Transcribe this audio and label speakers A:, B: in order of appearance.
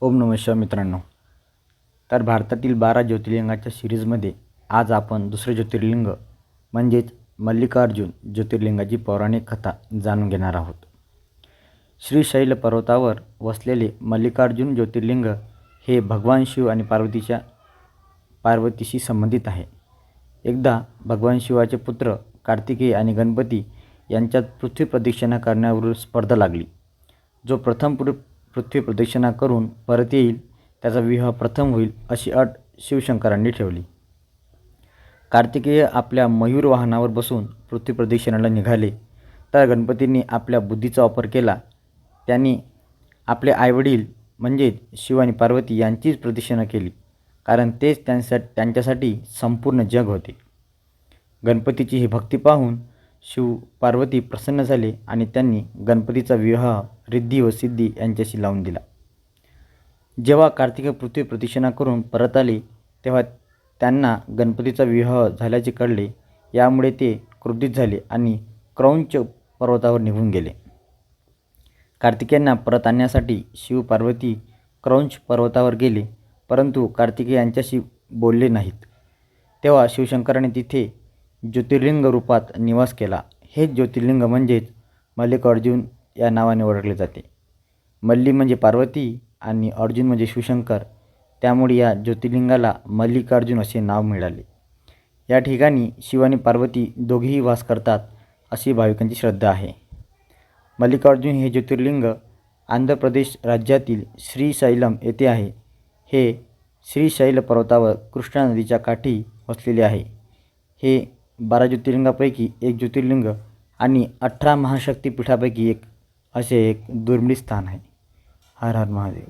A: ओम नमः मित्रांनो. तर भारतातील बारा ज्योतिर्लिंगाच्या सिरीजमध्ये आज आपण दुसरे ज्योतिर्लिंग म्हणजेच मल्लिकार्जुन ज्योतिर्लिंगाची पौराणिक कथा जाणून घेणार आहोत. श्रीशैल पर्वतावर वसलेले मल्लिकार्जुन ज्योतिर्लिंग हे भगवान शिव आणि पार्वतीच्या पार्वतीशी संबंधित आहे. एकदा भगवान शिवाचे पुत्र कार्तिकेय आणि गणपती यांच्यात पृथ्वी प्रदक्षिणा करण्यावरून स्पर्धा लागली. जो प्रथम पृ पृथ्वी प्रदक्षिणा करून परत येईल त्याचा विवाह प्रथम होईल अशी अट शिवशंकरांनी ठेवली. कार्तिकेय आपल्या मयूर वाहनावर बसून पृथ्वी प्रदक्षिणाला निघाले. तर गणपतींनी आपल्या बुद्धीचा वापर केला. त्यांनी आपले आईवडील म्हणजेच शिव आणि पार्वती यांचीच प्रदक्षिणा केली कारण तेच त्यांच्या त्यांच्यासाठी संपूर्ण जग होते. गणपतीची ही भक्ती पाहून शिव पार्वती प्रसन्न झाले आणि त्यांनी गणपतीचा विवाह रिद्धी व सिद्धी यांच्याशी लावून दिला. जेव्हा कार्तिक पृथ्वी प्रदक्षिणा करून परत आले तेव्हा त्यांना गणपतीचा विवाह झाल्याचे कळले. यामुळे ते क्रोधित झाले आणि क्रौंच पर्वतावर निघून गेले. कार्तिकेयांना परत आणण्यासाठी शिव पार्वती क्रौंच पर्वतावर गेले परंतु कार्तिके यांच्याशी बोलले नाहीत. तेव्हा शिवशंकराने तिथे ज्योतिर्लिंग रूपात निवास केला. हे ज्योतिर्लिंग म्हणजेच मल्लिकार्जुन या नावाने ओळखले जाते. मल्ली म्हणजे पार्वती आणि अर्जुन म्हणजे शिवशंकर. त्यामुळे या ज्योतिर्लिंगाला मल्लिकार्जुन असे नाव मिळाले. या ठिकाणी शिव आणि पार्वती दोघेही वास करतात अशी भाविकांची श्रद्धा आहे. मल्लिकार्जुन हे ज्योतिर्लिंग आंध्र प्रदेश राज्यातील श्रीशैलम येथे आहे. हे श्रीशैल पर्वतावर कृष्णा नदीच्या काठी वसलेले आहे. हे बारा ज्योतिर्लिंगापैकी एक ज्योतिर्लिंग आणि अठरा महाशक्तीपीठापैकी एक असे एक दुर्मिळ स्थान आहे. हर हर महादेव.